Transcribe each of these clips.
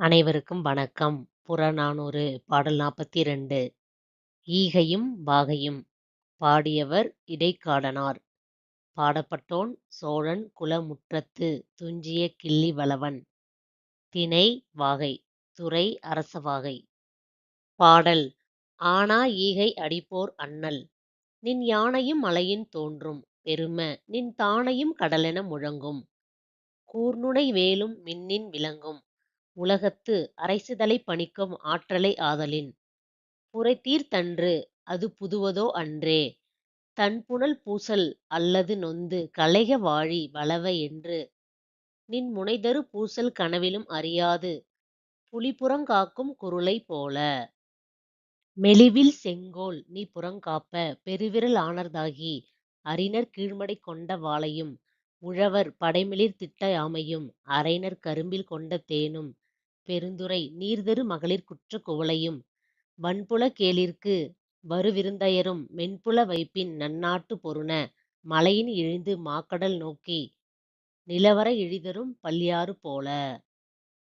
அனைவருக்கும் வணக்கம். புறநானூறு பாடல் 42 ஈகையும் வாகையும் பாடியவர் இடைக்காடனார். பாடப்பட்டோன் சோழன் குலமுற்றத்து துஞ்சிய கிள்ளி வளவன். திணை: வாகை. துறை: அரசவாகை. பாடல் ஆனா ஈகை அடிப்போர் அண்ணல்! நின் யானையும் மலையின் தோன்றும் பெரும நின் தானையும் கடலென முழங்கும் கூர்நுனை வேலும் மின்னின் விளங்கும் உலகத்து அரைசுதலைப் பணிக்கும் ஆற்றலை ஆதலின். புரைதீர்த் தன்று அது புதுவதோ அன்றே. தண்புனல் பூசல் அல்லது நொந்து களைக வாழி வளவ என்று. நின் முனைதரு பூசல் கனவிலும் அறியாது. புலிபுறங் காக்கும் குருளைப் போல. மெலிவில் செங்கோல் நீ புறங்காப்ப பெருவிரல் ஆனர்தாகி அறிஞர் கீழ்மடை கொண்ட வாளையும் உழவர் படைமிளிர் திட்ட ஆமையும் அரைநர் கரும்பில் கொண்ட தேனும். பெருந்துறை நீர்தரு மகளிர் குற்றக் குவளையும் வன்புல கேளிர்க்கு வருவிருந்தயரும் மென்புல வைப்பின் நன்னாட்டுப் பொருந மலையின் இழிந்து மாக்கடல் நோக்கி நிலவர இழிதரும் பல்யாறு போல.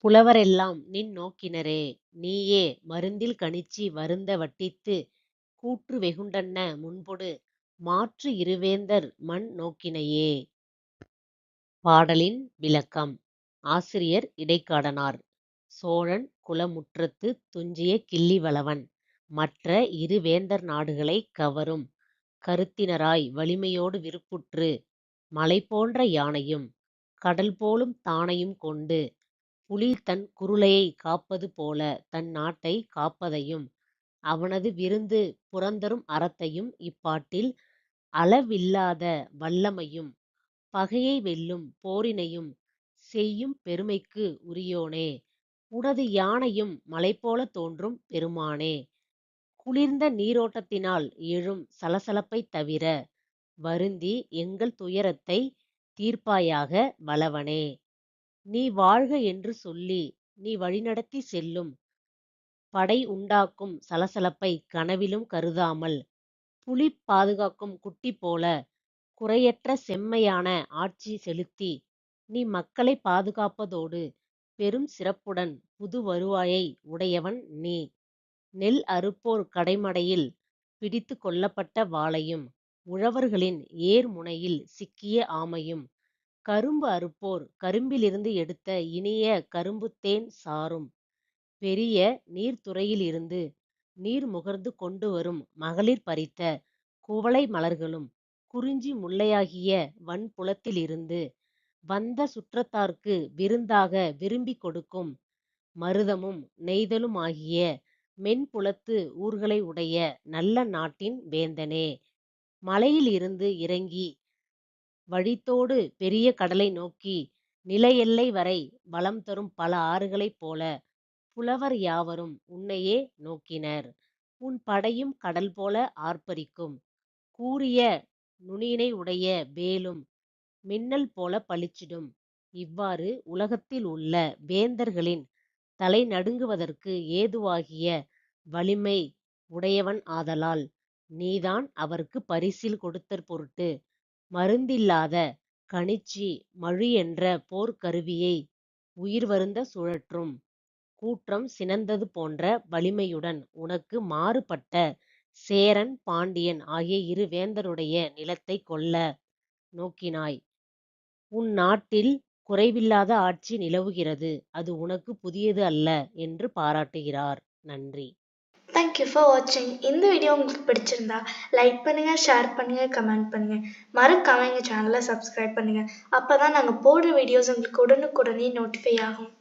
புலவரெல்லாம் நின் நோக்கினரே நீயே மருந்தில் கணிச்சி வருந்த வட்டித்துக் கூற்று வெகுண்டன்ன முன்பொடு மாற்று இருவேந்தர் மண் மன் நோக்கினையே. பாடலின் விளக்கம் ஆசிரியர் இடைக்காடனார். சோழன் குலமுற்றத்துத் துஞ்சிய கிள்ளிவளவன். மற்ற இரு வேந்தர் நாடுகளைக் கவரும். கருத்தினராய் வலிமையோடு விருப்புற்று. மலைபோன்ற யானையும் கடல்போலும் தானையும் கொண்டு புலிதன் குருளையைக் காப்பது போலத் தன் நாட்டைக் காப்பதையும் அவனது விருந்து புறந்தரும் அறத்தையும் இப்பாட்டில் அளவில்லாத வல்லமையும் பகையை வெல்லும் போரினையும் செய்யும் பெருமைக்கு உரியோனே உனது யானையும் மலைபோலத் தோன்றும் பெருமானே குளிர்ந்த நீரோட்டத்தினால் எழும் சலசலப்பைத் தவிர வருந்தி எங்கள் துயரத்தைத் தீர்ப்பாயாக வளவனே. நீ வாழ்க என்று சொல்லி நீ வழிநடத்திச் செல்லும் படை உண்டாக்கும் சலசலப்பைக் கனவிலும் கருதாமல் புலி பாதுகாக்கும் குட்டி போல குறையற்ற செம்மையான ஆட்சி செலுத்தி நீ மக்களைப் பாதுகாப்பதோடு பெரும் சிறப்புடன் புது வருவாயை உடையவன் நீ. நெல் அறுப்போர் கடைமடையில் பிடித்துக் கொள்ளப்பட்ட வாளையும் உழவர்களின் ஏர் முனையில் சிக்கிய ஆமையும் கரும்பு அறுப்போர் கரும்பிலிருந்து எடுத்த இனிய கரும்புத்தேன் சாறும் பெரிய நீர்த்துறையிலிருந்து நீர் முகர்ந்து கொண்டுவரும் மகளிர் பறித்த குவளை மலர்களும் குறிஞ்சி முல்லையாகிய வன்புலத்திலிருந்து வந்த சுற்றத்தார்க்கு விருந்தாக விரும்பிக் கொடுக்கும் மருதமும் நெய்தலுமாகிய மென்புலத்து ஊர்களை உடைய நல்ல நாட்டின் வேந்தனே. மலையில் இருந்து இறங்கி வழித்தோடு பெரிய கடலை நோக்கி நிலையெல்லை வரை வளம் தரும் பல ஆறுகளைப் போலப் புலவர் யாவரும் உன்னையே நோக்கினர். உன் படையும் கடல்போல ஆர்ப்பரிக்கும் கூரிய நுனியினையுடைய வேலும் மின்னல் போலப் பளிச்சிடும். இவ்வாறு உலகத்தில் உள்ள வேந்தர்களின் தலை நடுங்குவதற்கு ஏதுவாகிய வலிமை உடையவன் ஆதலால் நீதான் அவர்க்குப் பரிசில் கொடுத்தற் பொருட்டு மருந்தில்லாத கணிச்சி மழி என்ற போர்க் கருவியை உயிர் வருந்த சுழற்றும் கூற்றம் சினந்தது போன்ற வலிமையுடன் உனக்கு மாறுபட்ட சேரன் பாண்டியன் ஆகிய இரு வேந்தருடைய நிலத்தைக் கொள்ள நோக்கினாய். உன் நாட்டில் குறைவில்லாத ஆட்சி நிலவுகிறது. அது உனக்கு புதியது அல்ல என்று பாராட்டுகிறார். நன்றி. தேங்க் யூ ஃபார் வாட்சிங் இந்த வீடியோ உங்களுக்கு பிடிச்சிருந்தா லைக் பண்ணுங்க ஷேர் பண்ணுங்க கமெண்ட் பண்ணுங்க. மறக்காம எங்கள் சேனலை சப்ஸ்கிரைப் பண்ணுங்க. அப்பதான் நாங்க போடுற வீடியோஸ் உங்களுக்கு உடனுக்குடனே நோட்டிஃபை ஆகும்.